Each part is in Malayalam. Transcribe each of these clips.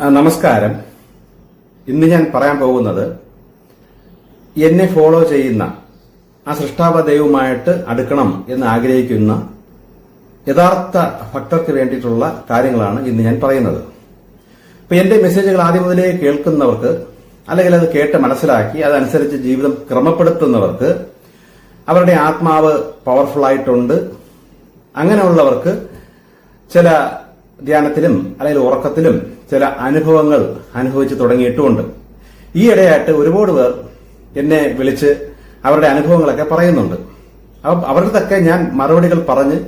നമസ്കാരം. ഇന്ന് ഞാൻ പറയാൻ പോകുന്നത് എന്നെ ഫോളോ ചെയ്യുന്ന ആ സൃഷ്ടാവ ദൈവമായിട്ട് അടുക്കണം എന്ന് ആഗ്രഹിക്കുന്ന യഥാർത്ഥ ഭക്തർക്ക് വേണ്ടിയിട്ടുള്ള കാര്യങ്ങളാണ് ഇന്ന് ഞാൻ പറയുന്നത്. ഇപ്പൊ എന്റെ മെസ്സേജുകൾ ആദ്യം മുതലേ കേൾക്കുന്നവർക്ക് അല്ലെങ്കിൽ അത് കേട്ട് മനസ്സിലാക്കി അതനുസരിച്ച് ജീവിതം ക്രമപ്പെടുത്തുന്നവർക്ക് അവരുടെ ആത്മാവ് പവർഫുൾ ആയിട്ടുണ്ട്. അങ്ങനെയുള്ളവർക്ക് ചില ധ്യാനത്തിലും അല്ലെങ്കിൽ ഉറക്കത്തിലും ചില അനുഭവങ്ങൾ അനുഭവിച്ചു തുടങ്ങിയിട്ടുമുണ്ട്. ഈ ഒരുപാട് പേർ എന്നെ വിളിച്ച് അവരുടെ അനുഭവങ്ങളൊക്കെ പറയുന്നുണ്ട്. അപ്പൊ അവരുടെതൊക്കെ ഞാൻ മറുപടികൾ പറഞ്ഞ്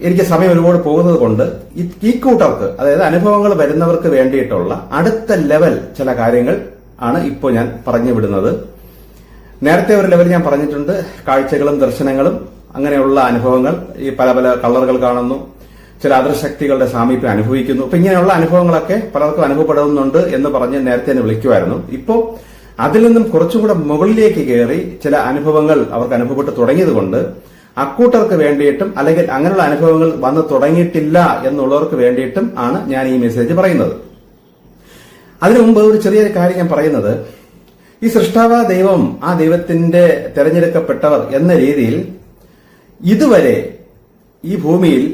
എനിക്ക് സമയം ഒരുപാട് പോകുന്നത് കൊണ്ട് ഈ- ഈ കൂട്ടർക്ക് അതായത് അനുഭവങ്ങൾ വരുന്നവർക്ക് വേണ്ടിയിട്ടുള്ള അടുത്ത ലെവൽ ചില കാര്യങ്ങൾ ആണ് ഇപ്പോൾ ഞാൻ പറഞ്ഞു വിടുന്നത്. നേരത്തെ ഒരു ലെവൽ ഞാൻ പറഞ്ഞിട്ടുണ്ട്. കാഴ്ചകളും ദർശനങ്ങളും അങ്ങനെയുള്ള അനുഭവങ്ങൾ. ഈ പല പല കളറുകൾ കാണുന്നു. ചില അദൃശക്തികളുടെ സാമീപ്യം അനുഭവിക്കുന്നു. അപ്പൊ ഇങ്ങനെയുള്ള അനുഭവങ്ങളൊക്കെ പലർക്കും അനുഭവപ്പെടുന്നുണ്ട് എന്ന് പറഞ്ഞ് നേരത്തെ തന്നെ വിളിക്കുമായിരുന്നു. ഇപ്പോ അതിൽ നിന്നും കുറച്ചും കൂടെ മുകളിലേക്ക് കയറി ചില അനുഭവങ്ങൾ അവർക്ക് അനുഭവപ്പെട്ട് തുടങ്ങിയതുകൊണ്ട് അക്കൂട്ടർക്ക് വേണ്ടിയിട്ടും അല്ലെങ്കിൽ അങ്ങനെയുള്ള അനുഭവങ്ങൾ വന്നു തുടങ്ങിയിട്ടില്ല എന്നുള്ളവർക്ക് വേണ്ടിയിട്ടും ആണ് ഞാൻ ഈ മെസ്സേജ് പറയുന്നത്. അതിനു മുമ്പ് ഒരു ചെറിയ കാര്യം ഞാൻ പറയുന്നത്. ഈ സൃഷ്ടാവ ദൈവം ആ ദൈവത്തിന്റെ തെരഞ്ഞെടുക്കപ്പെട്ടവർ എന്ന രീതിയിൽ ഇതുവരെ ഈ ഭൂമിയിൽ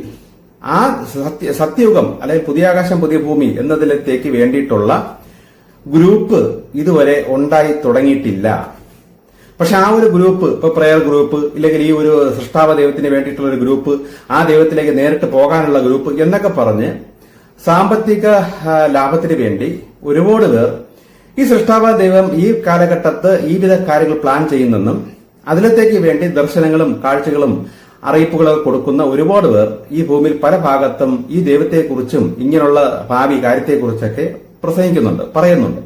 ആ സത്യ സത്യയുഗം അല്ലെങ്കിൽ പുതിയ ആകാശം പുതിയ ഭൂമി എന്നതിലേക്ക് വേണ്ടിയിട്ടുള്ള ഗ്രൂപ്പ് ഇതുവരെ ഉണ്ടായി തുടങ്ങിയിട്ടില്ല. പക്ഷെ ആ ഒരു ഗ്രൂപ്പ് ഇപ്പൊ പ്രയർ ഗ്രൂപ്പ് ഇല്ലെങ്കിൽ ഈ ഒരു സൃഷ്ടാവ ദൈവത്തിന് വേണ്ടിയിട്ടുള്ള ഒരു ഗ്രൂപ്പ് ആ ദൈവത്തിലേക്ക് നേരിട്ട് പോകാനുള്ള ഗ്രൂപ്പ് എന്നൊക്കെ പറഞ്ഞ് സാമ്പത്തിക ലാഭത്തിന് വേണ്ടി ഒരുപാട് പേർ ഈ സൃഷ്ടാവ ദൈവം ഈ കാലഘട്ടത്ത് ഈ വിധ കാര്യങ്ങൾ പ്ലാൻ ചെയ്യുന്നെന്നും അതിലത്തേക്ക് വേണ്ടി ദർശനങ്ങളും കാഴ്ചകളും അറിയിപ്പുകളും കൊടുക്കുന്ന ഒരുപാട് പേർ ഈ ഭൂമിയിൽ പല ഭാഗത്തും ഈ ദൈവത്തെക്കുറിച്ചും ഇങ്ങനെയുള്ള ഭാവി കാര്യത്തെക്കുറിച്ചൊക്കെ പ്രസംഗിക്കുന്നുണ്ട് പറയുന്നുണ്ട്.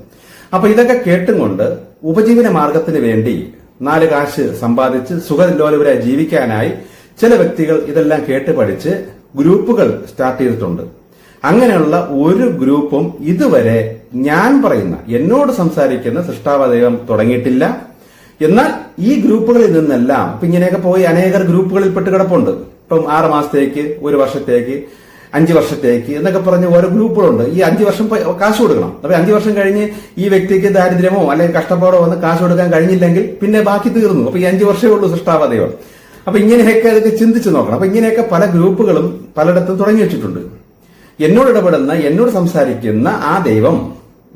അപ്പൊ ഇതൊക്കെ കേട്ടും കൊണ്ട് ഉപജീവന മാർഗത്തിന് വേണ്ടി നാല് കാശ് സമ്പാദിച്ച് സുഖലോലുപരായി ജീവിക്കാനായി ചില വ്യക്തികൾ ഇതെല്ലാം കേട്ട് പഠിച്ച് ഗ്രൂപ്പുകൾ സ്റ്റാർട്ട് ചെയ്തിട്ടുണ്ട്. അങ്ങനെയുള്ള ഒരു ഗ്രൂപ്പും ഇതുവരെ ഞാൻ പറയുന്ന എന്നോട് സംസാരിക്കുന്ന സൃഷ്ടാവ ദൈവം തുടങ്ങിയിട്ടില്ല. എന്നാൽ ഈ ഗ്രൂപ്പുകളിൽ നിന്നെല്ലാം ഇപ്പൊ ഇങ്ങനെയൊക്കെ പോയി അനേകർ ഗ്രൂപ്പുകളിൽ പെട്ട് കിടപ്പുണ്ട്. ഇപ്പം ആറ് മാസത്തേക്ക് ഒരു വർഷത്തേക്ക് അഞ്ച് വർഷത്തേക്ക് എന്നൊക്കെ പറഞ്ഞ് ഓരോ ഗ്രൂപ്പുകളുണ്ട്. ഈ അഞ്ച് വർഷം കാശ് കൊടുക്കണം. അപ്പൊ അഞ്ച് വർഷം കഴിഞ്ഞ് ഈ വ്യക്തിക്ക് ദാരിദ്ര്യമോ അല്ലെങ്കിൽ കഷ്ടപ്പാടോ വന്ന് കാശ് കൊടുക്കാൻ കഴിഞ്ഞില്ലെങ്കിൽ പിന്നെ ബാക്കി തീർന്നു. അപ്പൊ ഈ അഞ്ച് വർഷമേ ഉള്ളൂ സൃഷ്ടാവതയോ അപ്പൊ ഇങ്ങനെയൊക്കെ അതൊക്കെ ചിന്തിച്ചു നോക്കണം. അപ്പൊ ഇങ്ങനെയൊക്കെ പല ഗ്രൂപ്പുകളും പലയിടത്തും തുടങ്ങി വെച്ചിട്ടുണ്ട്. എന്നോട് ഇടപെടുന്ന എന്നോട് സംസാരിക്കുന്ന ആ ദൈവം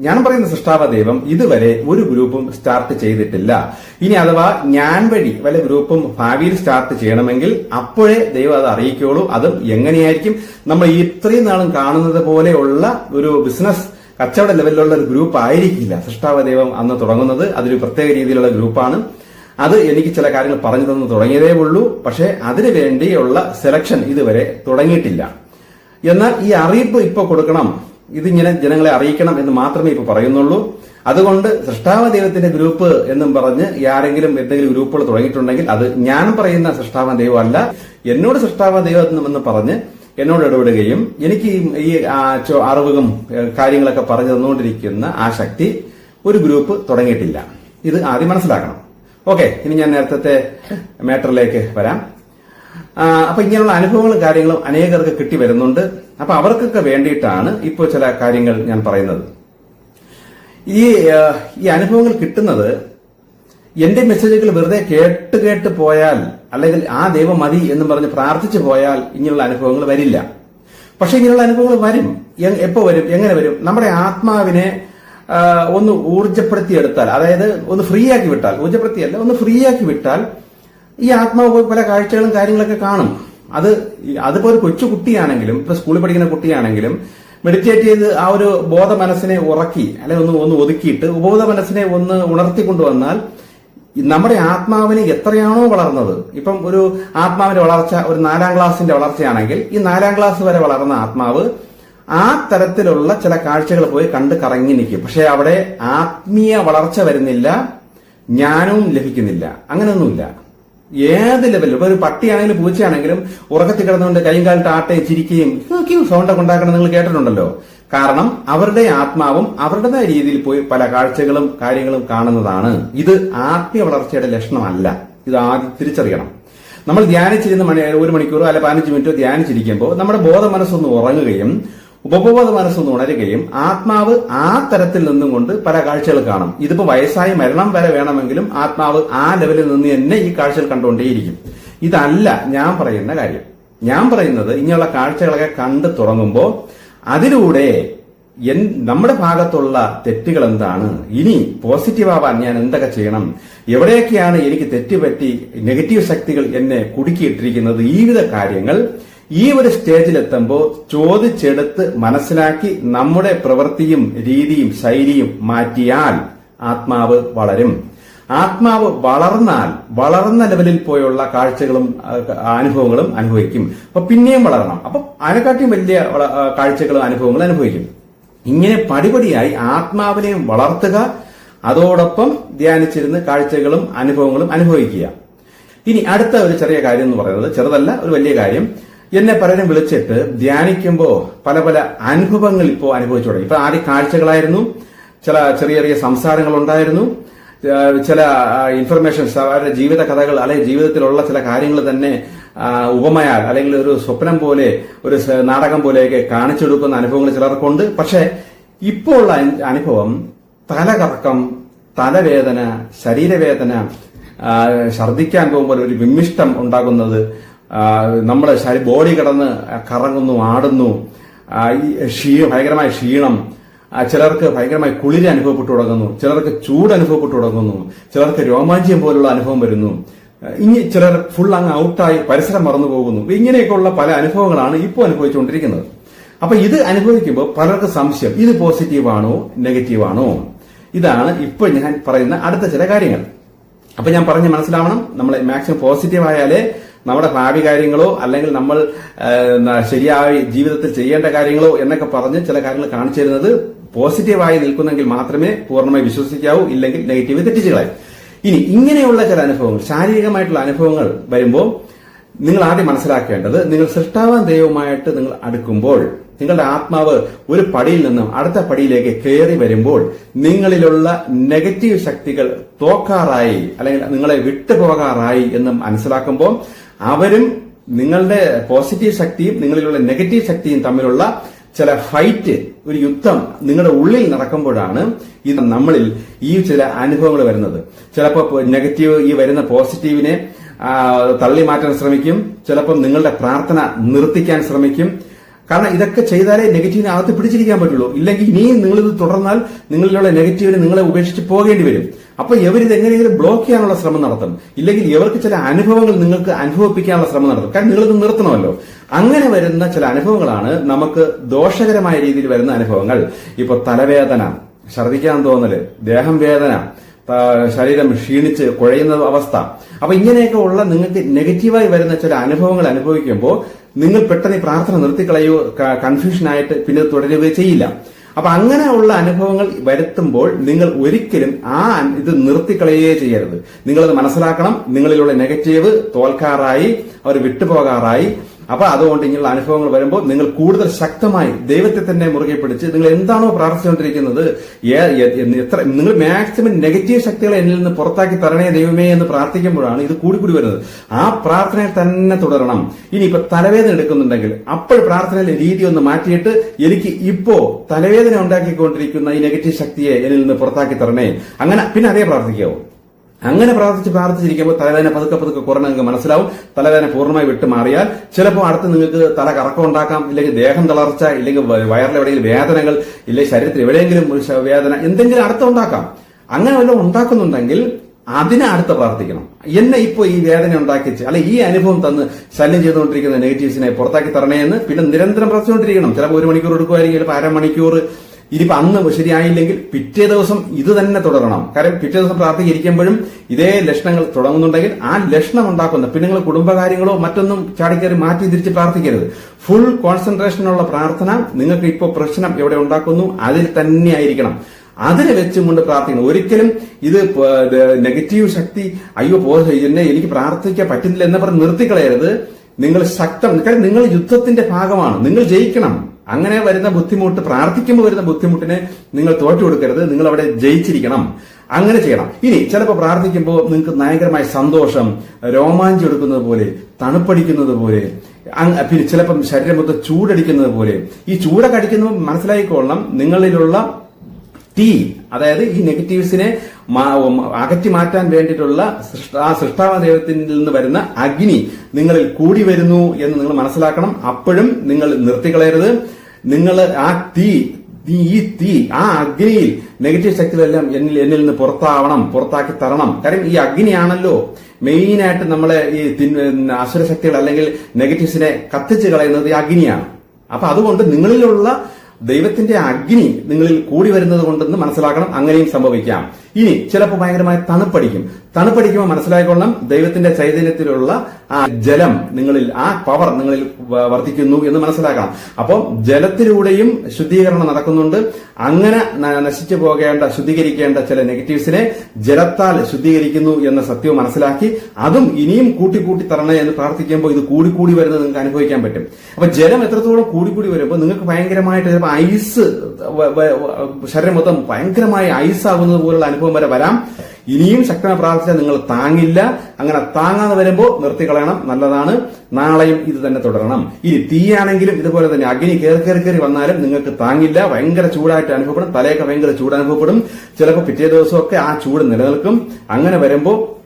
ഞാൻ പറയുന്ന സൃഷ്ടാവ ദൈവം ഇതുവരെ ഒരു ഗ്രൂപ്പും സ്റ്റാർട്ട് ചെയ്തിട്ടില്ല. ഇനി അഥവാ ഞാൻ വഴി വല്ല ഗ്രൂപ്പും ഭാവിയിൽ സ്റ്റാർട്ട് ചെയ്യണമെങ്കിൽ അപ്പോഴേ ദൈവം അത് അറിയിക്കുള്ളൂ അതും എങ്ങനെയായിരിക്കും? നമ്മൾ ഇത്രയും നാളും കാണുന്നത് പോലെയുള്ള ഒരു ബിസിനസ് കച്ചവട ലെവലിലുള്ള ഒരു ഗ്രൂപ്പ് ആയിരിക്കില്ല. സൃഷ്ടാവ ദൈവം അന്ന് തുടങ്ങുന്നത് അതൊരു പ്രത്യേക രീതിയിലുള്ള ഗ്രൂപ്പാണ്. അത് എനിക്ക് ചില കാര്യങ്ങൾ പറഞ്ഞു തന്നു തുടങ്ങിയതേ ഉള്ളൂ. പക്ഷേ അതിനു വേണ്ടിയുള്ള സെലക്ഷൻ ഇതുവരെ തുടങ്ങിയിട്ടില്ല. എന്നാൽ ഈ അറിയിപ്പ് ഇപ്പോൾ കൊടുക്കണം. ഇതിങ്ങനെ ജനങ്ങളെ അറിയിക്കണം എന്ന് മാത്രമേ ഇപ്പൊ പറയുന്നുള്ളൂ. അതുകൊണ്ട് സൃഷ്ടാവ ദൈവത്തിന്റെ ഗ്രൂപ്പ് എന്നും പറഞ്ഞ് ആരെങ്കിലും എന്തെങ്കിലും ഗ്രൂപ്പുകൾ തുടങ്ങിയിട്ടുണ്ടെങ്കിൽ അത് ഞാൻ പറയുന്ന സൃഷ്ടാവ ദൈവമല്ല എന്നോട് സൃഷ്ടാവ ദൈവം എന്ന് പറഞ്ഞ് എന്നോട് ഇടപെടുകയും എനിക്ക് ഈ- അറിവും കാര്യങ്ങളൊക്കെ പറഞ്ഞു തന്നുകൊണ്ടിരിക്കുന്ന ആ ശക്തി ഒരു ഗ്രൂപ്പ് തുടങ്ങിയിട്ടില്ല. ഇത് ആദ്യം മനസ്സിലാക്കണം. ഓക്കെ ഇനി ഞാൻ നേരത്തെ മാറ്ററിലേക്ക് വരാം. അപ്പൊ ഇങ്ങനെയുള്ള അനുഭവങ്ങളും കാര്യങ്ങളും അനേകർക്ക് കിട്ടി വരുന്നുണ്ട്. അപ്പൊ അവർക്കൊക്കെ വേണ്ടിയിട്ടാണ് ഇപ്പോൾ ചില കാര്യങ്ങൾ ഞാൻ പറയുന്നത്. ഈ ഈ അനുഭവങ്ങൾ കിട്ടുന്നത് എന്റെ മെസ്സേജുകൾ വെറുതെ കേട്ട് കേട്ട് പോയാൽ അല്ലെങ്കിൽ ആ ദൈവം മതി എന്ന് പറഞ്ഞ് പ്രാർത്ഥിച്ചു പോയാൽ ഇങ്ങനെയുള്ള അനുഭവങ്ങൾ വരില്ല. പക്ഷെ ഇങ്ങനെയുള്ള അനുഭവങ്ങൾ വരും. എപ്പോ വരും? എങ്ങനെ വരും? നമ്മുടെ ആത്മാവിനെ ഒന്ന് ഊർജപ്പെടുത്തിയെടുത്താൽ അതായത് ഒന്ന് ഫ്രീ ആക്കി വിട്ടാൽ ഊർജപ്പെടുത്തിയല്ല ഒന്ന് ഫ്രീ ആക്കി വിട്ടാൽ ഈ ആത്മാവ് പോയി പല കാഴ്ചകളും കാര്യങ്ങളൊക്കെ കാണും. അത് അതിപ്പോ ഒരു കൊച്ചു കുട്ടിയാണെങ്കിലും ഇപ്പൊ സ്കൂളിൽ പഠിക്കുന്ന കുട്ടിയാണെങ്കിലും മെഡിറ്റേറ്റ് ചെയ്ത് ആ ഒരു ബോധ മനസ്സിനെ ഉറക്കി അല്ലെ ഒന്ന് ഒന്ന് ഒതുക്കിയിട്ട് ഉപബോധ മനസ്സിനെ ഒന്ന് ഉണർത്തിക്കൊണ്ടുവന്നാൽ കൊണ്ടുവന്നാൽ നമ്മുടെ ആത്മാവിന് എത്രയാണോ വളർന്നത്. ഇപ്പം ഒരു ആത്മാവിന്റെ വളർച്ച ഒരു നാലാം ക്ലാസിന്റെ വളർച്ചയാണെങ്കിൽ ഈ നാലാം ക്ലാസ് വരെ വളർന്ന ആത്മാവ് ആ തരത്തിലുള്ള ചില കാഴ്ചകൾ പോയി കണ്ട് കറങ്ങി നിൽക്കും. പക്ഷെ അവിടെ ആത്മീയ വളർച്ച വരുന്നില്ല ജ്ഞാനവും ലഭിക്കുന്നില്ല. അങ്ങനെയൊന്നുമില്ല. ഏത് ലെവലിൽ ഇപ്പൊ ഒരു പട്ടിയാണെങ്കിലും പൂച്ചയാണെങ്കിലും ഉറക്കത്തിൽ കിടന്നുകൊണ്ട് കൈയും കാലിട്ട് ആട്ടയും ചിരിക്കുകയും സൗണ്ടൊക്കെ ഉണ്ടാക്കണം നിങ്ങൾ കേട്ടിട്ടുണ്ടല്ലോ. കാരണം അവരുടെ ആത്മാവും അവരുടേതായ രീതിയിൽ പോയി പല കാഴ്ചകളും കാര്യങ്ങളും കാണുന്നതാണ്. ഇത് ആത്മീയ വളർച്ചയുടെ ലക്ഷണമല്ല. ഇത് ആദ്യം തിരിച്ചറിയണം. നമ്മൾ ധ്യാനിച്ചിരുന്ന മണി ഒരു മണിക്കൂറോ അല്ലെ പതിനഞ്ച് മിനിറ്റോ ധ്യാനിച്ചിരിക്കുമ്പോൾ നമ്മുടെ ബോധ മനസ്സൊന്ന് ഉറങ്ങുകയും ഉപബോധ മനസ്സൊന്ന് ഉണരുകയും ആത്മാവ് ആ തരത്തിൽ നിന്നും കൊണ്ട് പല കാഴ്ചകൾ കാണും. ഇതിപ്പോ വയസ്സായി മരണം വരെ വേണമെങ്കിലും ആത്മാവ് ആ ലെവലിൽ നിന്ന് തന്നെ ഈ കാഴ്ചകൾ കണ്ടുകൊണ്ടേയിരിക്കും. ഇതല്ല ഞാൻ പറയുന്ന കാര്യം. ഞാൻ പറയുന്നത് ഇങ്ങനെയുള്ള കാഴ്ചകളൊക്കെ കണ്ടു തുടങ്ങുമ്പോൾ അതിലൂടെ എൻ നമ്മുടെ ഭാഗത്തുള്ള തെറ്റുകൾ എന്താണ്? ഇനി പോസിറ്റീവ് ആവാൻ ഞാൻ എന്തൊക്കെ ചെയ്യണം? എവിടെയൊക്കെയാണ് എനിക്ക് തെറ്റുപറ്റി നെഗറ്റീവ് ശക്തികൾ എന്നെ കുടുക്കിയിട്ടിരിക്കുന്നത്? ഈ വിധ കാര്യങ്ങൾ ഈ ഒരു സ്റ്റേജിൽ എത്തുമ്പോൾ ചോദിച്ചെടുത്ത് മനസ്സിലാക്കി നമ്മുടെ പ്രവൃത്തിയും രീതിയും ശൈലിയും മാറ്റിയാൽ ആത്മാവ് വളരും. ആത്മാവ് വളർന്നാൽ വളർന്ന ലെവലിൽ പോയുള്ള കാഴ്ചകളും അനുഭവങ്ങളും അനുഭവിക്കും. അപ്പൊ പിന്നെയും വളരണം. അപ്പൊ അതിനെക്കാട്ടിയും വലിയ കാഴ്ചകളും അനുഭവങ്ങളും അനുഭവിക്കും. ഇങ്ങനെ പടിപടിയായി ആത്മാവിനെ വളർത്തുക അതോടൊപ്പം ധ്യാനിച്ചിരുന്ന് കാഴ്ചകളും അനുഭവങ്ങളും അനുഭവിക്കുക. ഇനി അടുത്ത ഒരു ചെറിയ കാര്യം എന്ന് പറയുന്നത് ചെറുതല്ല ഒരു വലിയ കാര്യം. എന്നെ പലരും വിളിച്ചിട്ട് ധ്യാനിക്കുമ്പോൾ പല പല അനുഭവങ്ങൾ ഇപ്പോൾ അനുഭവിച്ചു തുടങ്ങി. ഇപ്പൊ ആദ്യ കാഴ്ചകളായിരുന്നു. ചില ചെറിയ ചെറിയ സംസാരങ്ങൾ ഉണ്ടായിരുന്നു. ചില ഇൻഫർമേഷൻസ് അവരുടെ ജീവിത കഥകൾ അല്ലെങ്കിൽ ജീവിതത്തിലുള്ള ചില കാര്യങ്ങൾ തന്നെ ഉപമയാൽ അല്ലെങ്കിൽ ഒരു സ്വപ്നം പോലെ ഒരു നാടകം പോലെയൊക്കെ കാണിച്ചെടുക്കുന്ന അനുഭവങ്ങൾ ചിലർക്കുണ്ട്. പക്ഷെ ഇപ്പോൾ ഉള്ള അനു- അനുഭവം തലകറക്കം തലവേദന ശരീരവേദന ഛർദിക്കാൻ പോകുമ്പോൾ ഒരു വിമ്മിഷ്ടം ഉണ്ടാകുന്നത് നമ്മുടെ ശരി ബോഡി കിടന്ന് കറങ്ങുന്നു ആടുന്നു. ക്ഷീ ഭയങ്കരമായ ക്ഷീണം. ചിലർക്ക് ഭയങ്കരമായി കുളിര് അനുഭവപ്പെട്ടു തുടങ്ങുന്നു. ചിലർക്ക് ചൂട് അനുഭവപ്പെട്ടു തുടങ്ങുന്നു. ചിലർക്ക് രോമാഞ്ചം പോലുള്ള അനുഭവം വരുന്നു. ഇനി ചിലർ ഫുൾ അങ്ങ് ഔട്ടായി പരിസരം മറന്നു പോകുന്നു. ഇങ്ങനെയൊക്കെയുള്ള പല അനുഭവങ്ങളാണ് ഇപ്പോൾ അനുഭവിച്ചുകൊണ്ടിരിക്കുന്നത്. അപ്പൊ ഇത് അനുഭവിക്കുമ്പോൾ പലർക്കും സംശയം ഇത് പോസിറ്റീവാണോ നെഗറ്റീവാണോ ഇതാണ് ഇപ്പോൾ ഞാൻ പറയുന്ന അടുത്ത ചില കാര്യങ്ങൾ. അപ്പൊ ഞാൻ പറഞ്ഞ് മനസ്സിലാവണം നമ്മൾ മാക്സിമം പോസിറ്റീവ് ആയാലേ നമ്മുടെ ഭാവി കാര്യങ്ങളോ അല്ലെങ്കിൽ നമ്മൾ ശരിയായ ജീവിതത്തിൽ ചെയ്യേണ്ട കാര്യങ്ങളോ എന്നൊക്കെ പറഞ്ഞ് ചില കാര്യങ്ങൾ കാണിച്ചു തരുന്നത് പോസിറ്റീവായി നിൽക്കുന്നെങ്കിൽ മാത്രമേ പൂർണമായി വിശ്വസിക്കാവൂ ഇല്ലെങ്കിൽ നെഗറ്റീവ് തെറ്റിച്ചുകളായി ഇനി ഇങ്ങനെയുള്ള ചില അനുഭവങ്ങൾ ശാരീരികമായിട്ടുള്ള അനുഭവങ്ങൾ വരുമ്പോൾ നിങ്ങൾ ആദ്യം മനസ്സിലാക്കേണ്ടത് നിങ്ങൾ സൃഷ്ടാവാൻ ദൈവമായിട്ട് നിങ്ങൾ അടുക്കുമ്പോൾ നിങ്ങളുടെ ആത്മാവ് ഒരു പടിയിൽ നിന്നും അടുത്ത പടിയിലേക്ക് കയറി വരുമ്പോൾ നിങ്ങളിലുള്ള നെഗറ്റീവ് ശക്തികൾ തോക്കാറായി അല്ലെങ്കിൽ നിങ്ങളെ വിട്ടുപോകാറായി എന്ന് മനസ്സിലാക്കുമ്പോൾ അവരും നിങ്ങളുടെ പോസിറ്റീവ് ശക്തിയും നിങ്ങളിലുള്ള നെഗറ്റീവ് ശക്തിയും തമ്മിലുള്ള ചില ഫൈറ്റ് ഒരു യുദ്ധം നിങ്ങളുടെ ഉള്ളിൽ നടക്കുമ്പോഴാണ് ഇത് നമ്മളിൽ ഈ ചില അനുഭവങ്ങൾ വരുന്നത്. ചിലപ്പോൾ നെഗറ്റീവ് ഈ വരുന്ന പോസിറ്റീവിനെ തള്ളി മാറ്റാൻ ശ്രമിക്കും. ചിലപ്പോൾ നിങ്ങളുടെ പ്രാർത്ഥന നിർത്തിക്കാൻ ശ്രമിക്കും. കാരണം ഇതൊക്കെ ചെയ്താലേ നെഗറ്റീവിനെ അകത്ത് പിടിച്ചിരിക്കാൻ പറ്റുള്ളൂ. ഇല്ലെങ്കിൽ ഇനിയും നിങ്ങളിത് തുടർന്നാൽ നിങ്ങളിലുള്ള നെഗറ്റീവിനെ നിങ്ങളെ ഉപേക്ഷിച്ച് പോകേണ്ടി വരും. അപ്പൊ ഇവരിത് എങ്ങനെയെങ്കിലും ബ്ലോക്ക് ചെയ്യാനുള്ള ശ്രമം നടത്തും ഇല്ലെങ്കിൽ ഇവർക്ക് ചില അനുഭവങ്ങൾ നിങ്ങൾക്ക് അനുഭവിപ്പിക്കാനുള്ള ശ്രമം നടത്തും കാരണം നിങ്ങളിത് നിർത്തണമല്ലോ. അങ്ങനെ വരുന്ന ചില അനുഭവങ്ങളാണ് നമുക്ക് ദോഷകരമായ രീതിയിൽ വരുന്ന അനുഭവങ്ങൾ. ഇപ്പൊ തലവേദന ഛർദിക്കാൻ തോന്നൽ ദേഹം വേദന ശരീരം ക്ഷീണിച്ച് കുഴയുന്ന അവസ്ഥ. അപ്പൊ ഇങ്ങനെയൊക്കെ ഉള്ള നിങ്ങൾക്ക് നെഗറ്റീവായി വരുന്ന ചില അനുഭവങ്ങൾ അനുഭവിക്കുമ്പോൾ നിങ്ങൾ പെട്ടെന്ന് പ്രാർത്ഥന നിർത്തിക്കളയോ കൺഫ്യൂഷനായിട്ട് പിന്നെ തുടരുകയോ ചെയ്യില്ല. അപ്പൊ അങ്ങനെയുള്ള അനുഭവങ്ങൾ വരുത്തുമ്പോൾ നിങ്ങൾ ഒരിക്കലും ആ ഇത് നിർത്തിക്കളയേ ചെയ്യരുത്. നിങ്ങളത് മനസ്സിലാക്കണം. നിങ്ങളിലുള്ള നെഗറ്റീവ് തോൽക്കാറായി അവർ വിട്ടുപോകാറായി. അപ്പൊ അതുകൊണ്ട് ഇങ്ങനെയുള്ള അനുഭവങ്ങൾ വരുമ്പോൾ നിങ്ങൾ കൂടുതൽ ശക്തമായി ദൈവത്തെ തന്നെ മുറുകെ പിടിച്ച് നിങ്ങൾ എന്താണോ പ്രാർത്ഥിച്ചുകൊണ്ടിരിക്കുന്നത് എത്ര നിങ്ങൾ മാക്സിമം നെഗറ്റീവ് ശക്തികളെ എന്നിൽ നിന്ന് പുറത്താക്കി തരണേ ദൈവമേ എന്ന് പ്രാർത്ഥിക്കുമ്പോഴാണ് ഇത് കൂടി കൂടി വരുന്നത്. ആ പ്രാർത്ഥനയിൽ തന്നെ തുടരണം. ഇനി ഇപ്പൊ തലവേദന എടുക്കുന്നുണ്ടെങ്കിൽ അപ്പോൾ പ്രാർത്ഥനയിലെ രീതി ഒന്ന് മാറ്റിയിട്ട് എനിക്ക് ഇപ്പോ തലവേദന ഉണ്ടാക്കിക്കൊണ്ടിരിക്കുന്ന ഈ നെഗറ്റീവ് ശക്തിയെ എന്നിൽ നിന്ന് പുറത്താക്കി തരണേ. അങ്ങനെ പിന്നെ അതേ പ്രാർത്ഥിക്കാവൂ. അങ്ങനെ പ്രാർത്ഥിച്ച് പ്രാർത്ഥിച്ചിരിക്കുമ്പോൾ തലവേദന പതുക്കെ പതുക്കെ കുറഞ്ഞ നിങ്ങൾക്ക് മനസ്സിലാവും. തലവേദന പൂർണമായി വിട്ടു മാറിയാൽ ചിലപ്പോൾ അടുത്ത് നിങ്ങൾക്ക് തല കറക്കം ഉണ്ടാക്കാം ഇല്ലെങ്കിൽ ദേഹം തളർച്ച ഇല്ലെങ്കിൽ വയറിലെവിടെയെങ്കിലും വേദനകൾ ഇല്ലെങ്കിൽ ശരീരത്തിൽ എവിടെയെങ്കിലും ഒരു വേദന എന്തെങ്കിലും അടുത്ത് ഉണ്ടാക്കാം. അങ്ങനെ വല്ലതും ഉണ്ടാക്കുന്നുണ്ടെങ്കിൽ അതിനെ അടുത്ത് പ്രാർത്ഥിക്കണം. എന്നെ ഇപ്പോൾ ഈ വേദന ഉണ്ടാക്കിച്ച് അല്ലെ ഈ അനുഭവം തന്ന് ശല്യം ചെയ്തുകൊണ്ടിരിക്കുന്ന നെഗറ്റീവ്സിനെ പുറത്താക്കി തരണേ എന്ന് പിന്നെ നിരന്തരം പ്രാർത്ഥിച്ചുകൊണ്ടിരിക്കണം. ചിലപ്പോൾ ഒരു മണിക്കൂർ എടുക്കുമായിരിക്കും ചിലപ്പോൾ അരമണിക്കൂർ ഇനിയിപ്പോ അന്ന് ശരിയായില്ലെങ്കിൽ പിറ്റേ ദിവസം ഇത് തന്നെ തുടരണം. കാരണം പിറ്റേ ദിവസം പ്രാർത്ഥിച്ചിരിക്കുമ്പോഴും ഇതേ ലക്ഷണങ്ങൾ തുടങ്ങുന്നുണ്ടെങ്കിൽ ആ ലക്ഷണം ഉണ്ടാക്കുന്ന പിന്നെ നിങ്ങൾ കുടുംബകാര്യങ്ങളോ മറ്റൊന്നും ചാടിക്കയറി മാറ്റി തിരിച്ച് പ്രാർത്ഥിക്കരുത്. ഫുൾ കോൺസെൻട്രേഷനുള്ള പ്രാർത്ഥന നിങ്ങൾക്ക് ഇപ്പോൾ പ്രശ്നം എവിടെ ഉണ്ടാക്കുന്നു അതിൽ തന്നെ ആയിരിക്കണം. അതിനെ വെച്ചും കൊണ്ട് പ്രാർത്ഥിക്കണം. ഒരിക്കലും ഇത് നെഗറ്റീവ് ശക്തി അയ്യോ പോ എനിക്ക് പ്രാർത്ഥിക്കാൻ പറ്റുന്നില്ല എന്ന് പറഞ്ഞ് നിർത്തിക്കളയരുത്. നിങ്ങൾ ശക്തം നിങ്ങൾ യുദ്ധത്തിന്റെ ഭാഗമാണ്. നിങ്ങൾ ജയിക്കണം. അങ്ങനെ വരുന്ന ബുദ്ധിമുട്ട് പ്രാർത്ഥിക്കുമ്പോൾ വരുന്ന ബുദ്ധിമുട്ടിനെ നിങ്ങൾ തോറ്റു കൊടുക്കരുത്. നിങ്ങൾ അവിടെ ജയിച്ചിരിക്കണം. അങ്ങനെ ചെയ്യണം. ഇനി ചിലപ്പോൾ പ്രാർത്ഥിക്കുമ്പോൾ നിങ്ങൾക്ക് ഭയങ്കരമായ സന്തോഷം രോമാഞ്ചം എടുക്കുന്നത് പോലെ തണുപ്പടിക്കുന്നത് പോലെ പിന്നെ ചിലപ്പം ശരീരം മൊത്തം ചൂടടിക്കുന്നത് പോലെ. ഈ ചൂടൊക്കെ അടിക്കുമ്പോൾ മനസ്സിലായിക്കൊള്ളണം നിങ്ങളിലുള്ള തീ അതായത് ഈ നെഗറ്റീവ്സിനെ അകറ്റി മാറ്റാൻ വേണ്ടിയിട്ടുള്ള ആ സൃഷ്ടാവ ദൈവത്തിൽ നിന്ന് വരുന്ന അഗ്നി നിങ്ങളിൽ കൂടി വരുന്നു എന്ന് നിങ്ങൾ മനസ്സിലാക്കണം. അപ്പോഴും നിങ്ങൾ നിർത്തിക്കളയരുത്. നിങ്ങൾ ആ തീ ഈ തീ ആ അഗ്നിയിൽ നെഗറ്റീവ് ശക്തികളെല്ലാം എന്നിൽ എന്നിൽ നിന്ന് പുറത്താവണം പുറത്താക്കി തരണം. കാര്യം ഈ അഗ്നിയാണല്ലോ മെയിനായിട്ട് നമ്മളെ ഈ അസുര അസുരശക്തികൾ അല്ലെങ്കിൽ നെഗറ്റീവ്സിനെ കത്തിച്ച് കളയുന്നത് ഈ അഗ്നിയാണ്. അപ്പൊ അതുകൊണ്ട് നിങ്ങളിലുള്ള ദൈവത്തിന്റെ അഗ്നി നിങ്ങളിൽ കൂടി വരുന്നത് കൊണ്ടെന്ന് മനസ്സിലാക്കണം. അങ്ങനെയും സംഭവിക്കാം. ഇനി ചിലപ്പോൾ ഭയങ്കരമായ തണുപ്പടിക്കും. തണുപ്പടിക്കുമ്പോൾ മനസ്സിലായിക്കൊള്ളണം. ദൈവത്തിന്റെ ചൈതന്യത്തിലുള്ള ആ ജലം നിങ്ങളിൽ ആ പവർ നിങ്ങളിൽ വർദ്ധിക്കുന്നു എന്ന് മനസ്സിലാക്കണം. അപ്പോൾ ജലത്തിലൂടെയും ശുദ്ധീകരണം നടക്കുന്നുണ്ട്. അങ്ങനെ നശിച്ചു പോകേണ്ട ശുദ്ധീകരിക്കേണ്ട ചില നെഗറ്റീവ്സിനെ ജലത്താൽ ശുദ്ധീകരിക്കുന്നു എന്ന സത്യവും മനസ്സിലാക്കി അതും ഇനിയും കൂട്ടിക്കൂട്ടി കൂട്ടി തരണേ എന്ന് പ്രാർത്ഥിക്കുമ്പോൾ ഇത് കൂടി കൂടി വരുന്നത് നിങ്ങൾക്ക് അനുഭവിക്കാൻ പറ്റും. അപ്പൊ ജലം എത്രത്തോളം കൂടിക്കൂടി കൂടി വരുമ്പോൾ നിങ്ങൾക്ക് ഭയങ്കരമായിട്ട് ചിലപ്പോൾ ഐസ് ശരീരം മൊത്തം ഭയങ്കരമായി ഐസ് ആകുന്നത് പോലുള്ള അനുഭവം വരെ വരാം. ഇനിയും ശക്തന പ്രാർത്ഥിച്ചാൽ നിങ്ങൾ താങ്ങില്ല. അങ്ങനെ താങ്ങാതെ വരുമ്പോൾ നിർത്തിക്കളയണം. നല്ലതാണ്. നാളെയും ഇത് തന്നെ തുടരണം. ഇനി തീയാണെങ്കിലും ഇതുപോലെ തന്നെ അഗ്നി കയറി കയറി കയറി വന്നാലും നിങ്ങൾക്ക് താങ്ങില്ല. ഭയങ്കര ചൂടായിട്ട് അനുഭവപ്പെടും. തലയൊക്കെ ഭയങ്കര ചൂട് അനുഭവപ്പെടും ചിലപ്പോൾ പിറ്റേ ദിവസമൊക്കെ ആ ചൂട് നിലനിൽക്കും. അങ്ങനെ വരുമ്പോൾ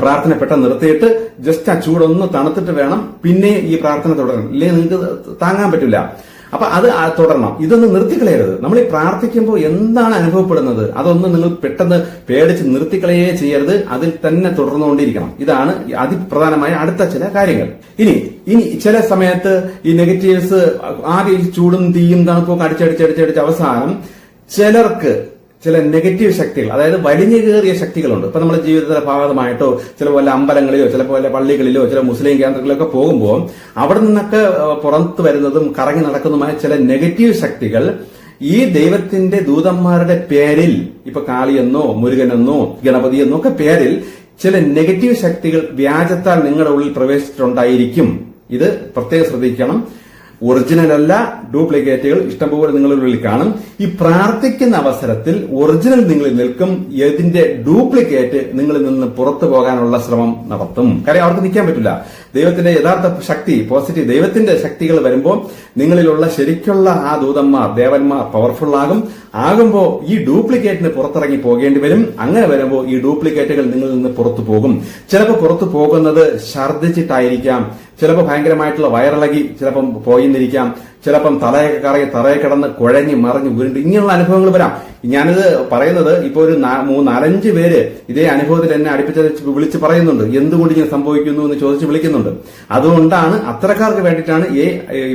പ്രാർത്ഥന പെട്ടെന്ന് നിർത്തിയിട്ട് ജസ്റ്റ് ആ ചൂടൊന്ന് തണുത്തിട്ട് വേണം. പിന്നെ ഈ പ്രാർത്ഥന തുടരണം. ഇല്ലെങ്കിൽ നിങ്ങൾക്ക് താങ്ങാൻ പറ്റില്ല. അപ്പൊ അത് തുടരണം. ഇതൊന്നും നിർത്തിക്കളയരുത്. നമ്മൾ ഈ പ്രാർത്ഥിക്കുമ്പോൾ എന്താണ് അനുഭവപ്പെടുന്നത്? അതൊന്നും നിങ്ങൾ പെട്ടെന്ന് പേടിച്ച് നിർത്തിക്കളയേ ചെയ്യരുത്. അതിൽ തന്നെ തുടർന്നുകൊണ്ടിരിക്കണം. ഇതാണ് അതിപ്രധാനമായ അടുത്ത ചില കാര്യങ്ങൾ. ഇനി ഇനി ചില സമയത്ത് ഈ നെഗറ്റീവ്സ് ആദ്യം ചൂടും തീയും തണുപ്പൊക്കെ അടിച്ചടിച്ചടിച്ചടിച്ച് അവസാനം ചിലർക്ക് ചില നെഗറ്റീവ് ശക്തികൾ അതായത് വലിഞ്ഞു കയറിയ ശക്തികളുണ്ട്. ഇപ്പൊ നമ്മുടെ ജീവിതത്തിലെ ഭാഗമായിട്ടോ ചില വല്ല അമ്പലങ്ങളിലോ ചിലപ്പോൾ വല്ല പള്ളികളിലോ ചില മുസ്ലിം കേന്ദ്രങ്ങളിലൊക്കെ പോകുമ്പോൾ അവിടെ നിന്നൊക്കെ പുറത്തു വരുന്നതും കറങ്ങി നടക്കുന്നതുമായ ചില നെഗറ്റീവ് ശക്തികൾ ഈ ദൈവത്തിന്റെ ദൂതന്മാരുടെ പേരിൽ ഇപ്പൊ കാളിയെന്നോ മുരുകനെന്നോ ഗണപതിയെന്നോ ഒക്കെ പേരിൽ ചില നെഗറ്റീവ് ശക്തികൾ വ്യാജത്താൽ നിങ്ങളുടെ ഉള്ളിൽ പ്രവേശിച്ചിട്ടുണ്ടായിരിക്കും. ഇത് പ്രത്യേകം ശ്രദ്ധിക്കണം. ഒറിജിനൽ അല്ല ഡ്യൂപ്ലിക്കേറ്റുകൾ ഇഷ്ടംപോലെ നിങ്ങളുടെ ഉള്ളിൽ കാണും. ഈ പ്രാർത്ഥിക്കുന്ന അവസരത്തിൽ ഒറിജിനൽ നിങ്ങളിൽ നിൽക്കും ഇതിന്റെ ഡ്യൂപ്ലിക്കേറ്റ് നിങ്ങളിൽ നിന്ന് പുറത്തു പോകാനുള്ള ശ്രമം നടത്തും. കാര്യം അവർക്ക് നിൽക്കാൻ പറ്റില്ല. ദൈവത്തിന്റെ യഥാർത്ഥ ശക്തി പോസിറ്റീവ് ദൈവത്തിന്റെ ശക്തികൾ വരുമ്പോൾ നിങ്ങളിലുള്ള ശരിക്കുള്ള ആ ദൂതന്മാർ ദേവന്മാർ പവർഫുൾ ആകും. ആകുമ്പോൾ ഈ ഡ്യൂപ്ലിക്കേറ്റിന് പുറത്തിറങ്ങി പോകേണ്ടി വരും. അങ്ങനെ വരുമ്പോൾ ഈ ഡ്യൂപ്ലിക്കേറ്റുകൾ നിങ്ങളിൽ നിന്ന് പുറത്തു പോകും. ചിലപ്പോൾ പുറത്തു പോകുന്നത് ഛർദ്ദിച്ചിട്ടായിരിക്കാം. ചിലപ്പോൾ ഭയങ്കരമായിട്ടുള്ള വയറിളകി ചിലപ്പം പോയിന്നിരിക്കാം. ചിലപ്പം തലയൊക്കെ കറങ്ങി തറയെ കിടന്ന് കുഴഞ്ഞ് മറിഞ്ഞ് ഉരുണ്ട്. ഇങ്ങനെയുള്ള അനുഭവങ്ങൾ വരാം. ഞാനിത് പറയുന്നത് ഇപ്പോൾ ഒരു നാലഞ്ച് പേര് ഇതേ അനുഭവത്തിൽ എന്നെ അടുപ്പിച്ച് വിളിച്ച് പറയുന്നുണ്ട്. എന്തുകൊണ്ട് ഇങ്ങനെ സംഭവിക്കുന്നു എന്ന് ചോദിച്ച് വിളിക്കുന്നുണ്ട്. അതുകൊണ്ടാണ് അത്തരക്കാർക്ക് വേണ്ടിയിട്ടാണ് ഈ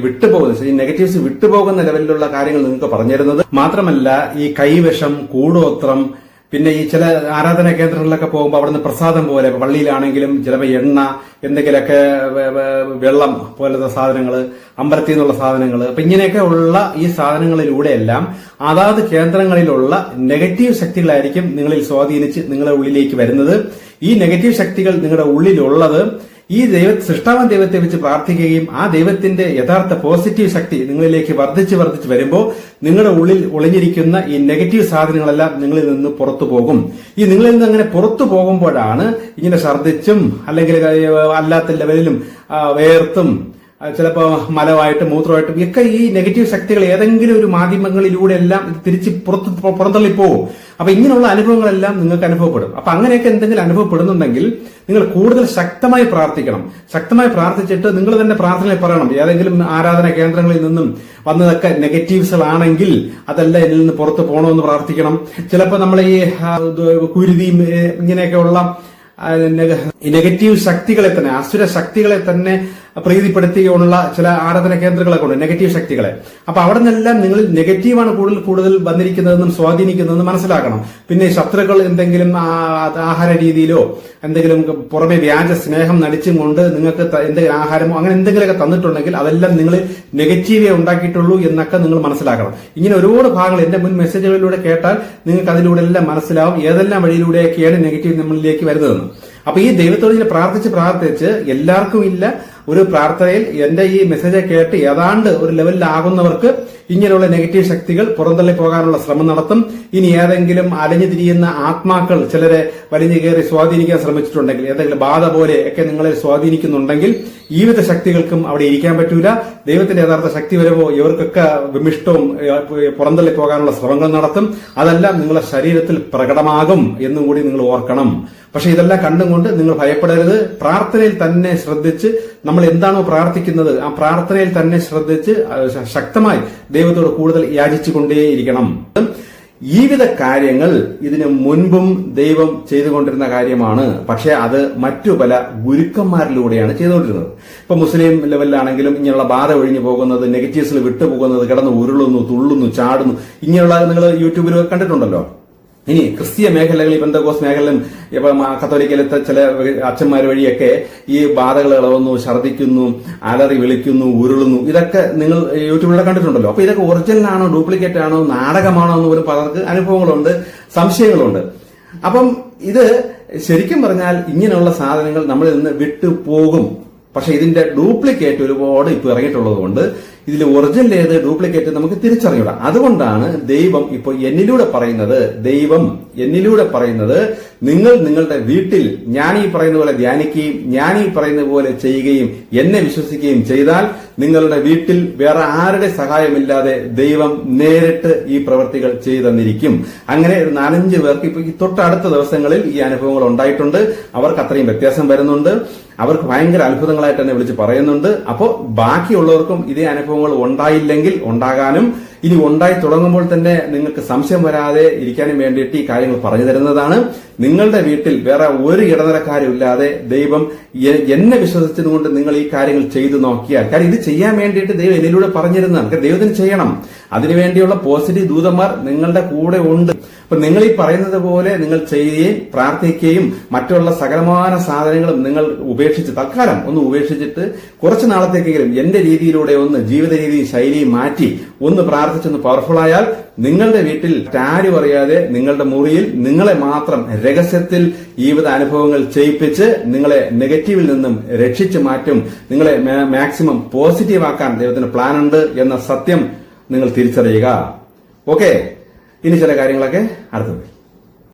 വിട്ടുപോകുന്നത്. ഈ നെഗറ്റീവ്സ് വിട്ടുപോകുന്ന ലെവലിലുള്ള കാര്യങ്ങൾ നിങ്ങൾക്ക് പറഞ്ഞിരുന്നത് മാത്രമല്ല ഈ കൈവശം കൂടോത്രം പിന്നെ ഈ ചില ആരാധനാ കേന്ദ്രങ്ങളിലൊക്കെ പോകുമ്പോൾ അവിടുന്ന് പ്രസാദം പോലെ പള്ളിയിലാണെങ്കിലും ചിലപ്പോൾ എണ്ണ എന്തെങ്കിലുമൊക്കെ വെള്ളം പോലത്തെ സാധനങ്ങൾ അമ്പലത്തിൽ നിന്നുള്ള സാധനങ്ങൾ അപ്പം ഇങ്ങനെയൊക്കെ ഉള്ള ഈ സാധനങ്ങളിലൂടെയെല്ലാം അതാത് കേന്ദ്രങ്ങളിലുള്ള നെഗറ്റീവ് ശക്തികളായിരിക്കും നിങ്ങളിൽ സ്വാധീനിച്ച് നിങ്ങളുടെ ഉള്ളിലേക്ക് വരുന്നത്. ഈ നെഗറ്റീവ് ശക്തികൾ നിങ്ങളുടെ ഉള്ളിലുള്ളത് ഈ ദൈവ സൃഷ്ടാവൻ ദൈവത്തെ വെച്ച് പ്രാർത്ഥിക്കുകയും ആ ദൈവത്തിന്റെ യഥാർത്ഥ പോസിറ്റീവ് ശക്തി നിങ്ങളിലേക്ക് വർദ്ധിച്ച് വർദ്ധിച്ച് വരുമ്പോൾ നിങ്ങളുടെ ഉള്ളിൽ ഒളിഞ്ഞിരിക്കുന്ന ഈ നെഗറ്റീവ് സാധനങ്ങളെല്ലാം നിങ്ങളിൽ നിന്ന് പുറത്തു പോകും. ഈ നിങ്ങളിൽ നിന്ന് അങ്ങനെ പുറത്തു പോകുമ്പോഴാണ് ഇങ്ങനെ ഛർദ്ദിച്ചും അല്ലെങ്കിൽ അല്ലാത്ത ലെവലിലും വേർത്തും ആ, ചിലപ്പോ മലമായിട്ടും മൂത്രമായിട്ടും ഒക്കെ ഈ നെഗറ്റീവ് ശക്തികൾ ഏതെങ്കിലും ഒരു മാധ്യമങ്ങളിലൂടെ എല്ലാം തിരിച്ച് പുറത്ത് പുറന്തള്ളിപ്പോവും. അപ്പൊ ഇങ്ങനെയുള്ള അനുഭവങ്ങളെല്ലാം നിങ്ങൾക്ക് അനുഭവപ്പെടും. അപ്പൊ അങ്ങനെയൊക്കെ എന്തെങ്കിലും അനുഭവപ്പെടുന്നുണ്ടെങ്കിൽ നിങ്ങൾ കൂടുതൽ ശക്തമായി പ്രാർത്ഥിക്കണം. ശക്തമായി പ്രാർത്ഥിച്ചിട്ട് നിങ്ങൾ തന്നെ പ്രാർത്ഥനയിൽ പറയണം. ഏതെങ്കിലും ആരാധന കേന്ദ്രങ്ങളിൽ നിന്നും വന്നതൊക്കെ നെഗറ്റീവ്സുകളാണെങ്കിൽ അതെല്ലാം ഇതിൽ നിന്ന് പുറത്ത് പോകണമെന്ന് പ്രാർത്ഥിക്കണം. ചിലപ്പോൾ നമ്മൾ ഈ കുരുതിയും ഇങ്ങനെയൊക്കെയുള്ള നെഗറ്റീവ് ശക്തികളെ തന്നെ അസുര ശക്തികളെ തന്നെ പ്രീതിപ്പെടുത്തിയുള്ള ചില ആരാധന കേന്ദ്രങ്ങളൊക്കെ ഉണ്ട് നെഗറ്റീവ് ശക്തികളെ. അപ്പൊ അവിടെ നിന്നെല്ലാം നിങ്ങൾ നെഗറ്റീവാണ് കൂടുതൽ കൂടുതൽ വന്നിരിക്കുന്നതെന്നും സ്വാധീനിക്കുന്നതെന്നും മനസ്സിലാക്കണം. പിന്നെ ശത്രുക്കൾ എന്തെങ്കിലും ആഹാര രീതിയിലോ എന്തെങ്കിലും പുറമെ വ്യാജ സ്നേഹം നടിച്ചും കൊണ്ട് നിങ്ങൾക്ക് എന്തെങ്കിലും ആഹാരമോ അങ്ങനെ എന്തെങ്കിലുമൊക്കെ തന്നിട്ടുണ്ടെങ്കിൽ അതെല്ലാം നിങ്ങൾ നെഗറ്റീവേ ഉണ്ടാക്കിയിട്ടുള്ളൂ എന്നൊക്കെ നിങ്ങൾ മനസ്സിലാക്കണം. ഇങ്ങനെ ഒരുപാട് ഭാഗങ്ങൾ എന്റെ മുൻ മെസ്സേജുകളിലൂടെ കേട്ടാൽ നിങ്ങൾക്ക് അതിലൂടെ എല്ലാം മനസ്സിലാവും ഏതെല്ലാം വഴിയിലൂടെയൊക്കെയാണ് നെഗറ്റീവ് നമ്മളിലേക്ക് വരുന്നതെന്ന്. അപ്പൊ ഈ ദൈവത്തോട് ഇങ്ങനെ പ്രാർത്ഥിച്ച് പ്രാർത്ഥിച്ച് എല്ലാവർക്കും ഇല്ല ഒരു പ്രാർത്ഥനയിൽ എന്റെ ഈ മെസ്സേജ് കേട്ട് ഏതാണ്ട് ഒരു ലെവലിലാകുന്നവർക്ക് ഇങ്ങനെയുള്ള നെഗറ്റീവ് ശക്തികൾ പുറന്തള്ളി പോകാനുള്ള ശ്രമം നടത്തും. ഇനി ഏതെങ്കിലും അലഞ്ഞു തിരിയുന്ന ആത്മാക്കൾ ചിലരെ വലിഞ്ഞു കയറി സ്വാധീനിക്കാൻ ശ്രമിച്ചിട്ടുണ്ടെങ്കിൽ ഏതെങ്കിലും ബാധ പോലെ ഒക്കെ നിങ്ങളെ സ്വാധീനിക്കുന്നുണ്ടെങ്കിൽ ജീവിത ശക്തികൾക്കും അവിടെ ഇരിക്കാൻ പറ്റൂല. ദൈവത്തിന്റെ യഥാർത്ഥ ശക്തി വരുമ്പോൾ ഇവർക്കൊക്കെ വിമിഷ്ടവും പുറന്തള്ളി പോകാനുള്ള ശ്രമങ്ങൾ നടത്തും. അതെല്ലാം നിങ്ങളുടെ ശരീരത്തിൽ പ്രകടമാകും എന്നും കൂടി നിങ്ങൾ ഓർക്കണം. പക്ഷെ ഇതെല്ലാം കണ്ടുകൊണ്ട് നിങ്ങൾ ഭയപ്പെടരുത്. പ്രാർത്ഥനയിൽ തന്നെ ശ്രദ്ധിച്ച് നമ്മൾ എന്താണോ പ്രാർത്ഥിക്കുന്നത് ആ പ്രാർത്ഥനയിൽ തന്നെ ശ്രദ്ധിച്ച് ശക്തമായി ദൈവത്തോട് കൂടുതൽ യാചിച്ചുകൊണ്ടേയിരിക്കണം. ഈ വിധ കാര്യങ്ങൾ ഇതിനു മുൻപും ദൈവം ചെയ്തുകൊണ്ടിരുന്ന കാര്യമാണ്. പക്ഷെ അത് മറ്റു പല ഗുരുക്കന്മാരിലൂടെയാണ് ചെയ്തുകൊണ്ടിരുന്നത്. ഇപ്പൊ മുസ്ലിം ലെവലിലാണെങ്കിലും ഇങ്ങനെയുള്ള ബാധ ഒഴിഞ്ഞു പോകുന്നത് നെഗറ്റീവ്സിൽ വിട്ടുപോകുന്നത് കിടന്ന് ഉരുളുന്നു തുള്ളുന്നു ചാടുന്നു ഇങ്ങനെയുള്ള നിങ്ങൾ യൂട്യൂബിൽ കണ്ടിട്ടുണ്ടല്ലോ. ഇനി ക്രിസ്തീയ മേഖലകളിൽ ബന്ധകോസ് മേഖലയിലും ഇപ്പൊ കത്തോലിക്കലത്തെ ചില അച്ഛന്മാർ വഴിയൊക്കെ ഈ ബാധകൾ ഇളവുന്നു ഛർദ്ദിക്കുന്നു അലറി വിളിക്കുന്നു ഉരുളുന്നു. ഇതൊക്കെ നിങ്ങൾ യൂട്യൂബിലൂടെ കണ്ടിട്ടുണ്ടല്ലോ. അപ്പൊ ഇതൊക്കെ ഒറിജിനൽ ആണോ ഡ്യൂപ്ലിക്കേറ്റ് ആണോ നാടകമാണോ എന്ന് പോലും പലർക്ക് അനുഭവങ്ങളുണ്ട് സംശയങ്ങളുണ്ട്. അപ്പം ഇത് ശരിക്കും പറഞ്ഞാൽ ഇങ്ങനെയുള്ള സാധനങ്ങൾ നമ്മളിൽ നിന്ന് വിട്ടുപോകും. പക്ഷെ ഇതിന്റെ ഡ്യൂപ്ലിക്കേറ്റ് ഒരുപാട് ഇപ്പൊ ഇറങ്ങിയിട്ടുള്ളത് കൊണ്ട് ഇതിൽ ഒറിജിനൽ ഏത് ഡ്യൂപ്ലിക്കേറ്റ് നമുക്ക് തിരിച്ചറിയുക അതുകൊണ്ടാണ് ദൈവം ഇപ്പോൾ എന്നിലൂടെ പറയുന്നത് ദൈവം എന്നിലൂടെ പറയുന്നത് നിങ്ങൾ നിങ്ങളുടെ വീട്ടിൽ ഞാൻ ഈ പറയുന്ന പോലെ ധ്യാനിക്കുകയും ഞാൻ ഈ പറയുന്ന പോലെ ചെയ്യുകയും എന്നെ വിശ്വസിക്കുകയും ചെയ്താൽ നിങ്ങളുടെ വീട്ടിൽ വേറെ ആരുടെ സഹായമില്ലാതെ ദൈവം നേരിട്ട് ഈ പ്രവൃത്തികൾ ചെയ്തു തന്നിരിക്കും. അങ്ങനെ ഒരു നാലഞ്ച് പേർക്ക് ഇപ്പൊ ഈ തൊട്ടടുത്ത ദിവസങ്ങളിൽ ഈ അനുഭവങ്ങൾ ഉണ്ടായിട്ടുണ്ട്. അവർക്ക് അത്രയും വ്യത്യാസം വരുന്നുണ്ട്. അവർക്ക് ഭയങ്കര അത്ഭുതങ്ങളായിട്ട് തന്നെ വിളിച്ച് പറയുന്നുണ്ട്. അപ്പോൾ ബാക്കിയുള്ളവർക്കും ഇതേ ഉണ്ടായില്ലെങ്കിൽ ഉണ്ടാകാനും ഇനി ഉണ്ടായി തുടങ്ങുമ്പോൾ തന്നെ നിങ്ങൾക്ക് സംശയം വരാതെ ഇരിക്കാനും വേണ്ടിയിട്ട് ഈ കാര്യങ്ങൾ പറഞ്ഞു തരുന്നതാണ്. നിങ്ങളുടെ വീട്ടിൽ വേറെ ഒരു ഇടനിലക്കാരും ഇല്ലാതെ ദൈവം എന്നെ വിശ്വസിച്ചതുകൊണ്ട് നിങ്ങൾ ഈ കാര്യങ്ങൾ ചെയ്തു നോക്കിയാൽ കാര്യം ഇത് ചെയ്യാൻ വേണ്ടിയിട്ട് ദൈവം എന്നിലൂടെ പറഞ്ഞിരുന്നതാണ്. ദൈവത്തിന് ചെയ്യണം. അതിനുവേണ്ടിയുള്ള പോസിറ്റീവ് ദൂതന്മാർ നിങ്ങളുടെ കൂടെ ഉണ്ട്. അപ്പൊ നിങ്ങൾ ഈ പറയുന്നത് പോലെ നിങ്ങൾ ചെയ്യുകയും പ്രാർത്ഥിക്കുകയും മറ്റുള്ള സകലമാന സാധനങ്ങളും നിങ്ങൾ ഉപേക്ഷിച്ച് തൽക്കാലം ഒന്ന് ഉപേക്ഷിച്ചിട്ട് കുറച്ച് നാളത്തേക്കെങ്കിലും എന്റെ രീതിയിലൂടെ ഒന്ന് ജീവിത രീതിയും ശൈലിയും മാറ്റി ഒന്ന് പ്രാർത്ഥിച്ചൊന്ന് പവർഫുൾ ആയാൽ നിങ്ങളുടെ വീട്ടിൽ ടാരി പറയാതെ നിങ്ങളുടെ മുറിയിൽ നിങ്ങളെ മാത്രം രഹസ്യത്തിൽ ജീവിത അനുഭവങ്ങൾ ചെയ്യിപ്പിച്ച് നിങ്ങളെ നെഗറ്റീവിൽ നിന്നും രക്ഷിച്ചു മാറ്റും. നിങ്ങളെ മാക്സിമം പോസിറ്റീവ് ആക്കാൻ ദൈവത്തിന് പ്ലാൻ ഉണ്ട് എന്ന സത്യം നിങ്ങൾ തിരിച്ചറിയുക. ഓക്കെ ഇനി ചില കാര്യങ്ങളൊക്കെ അടുത്തത്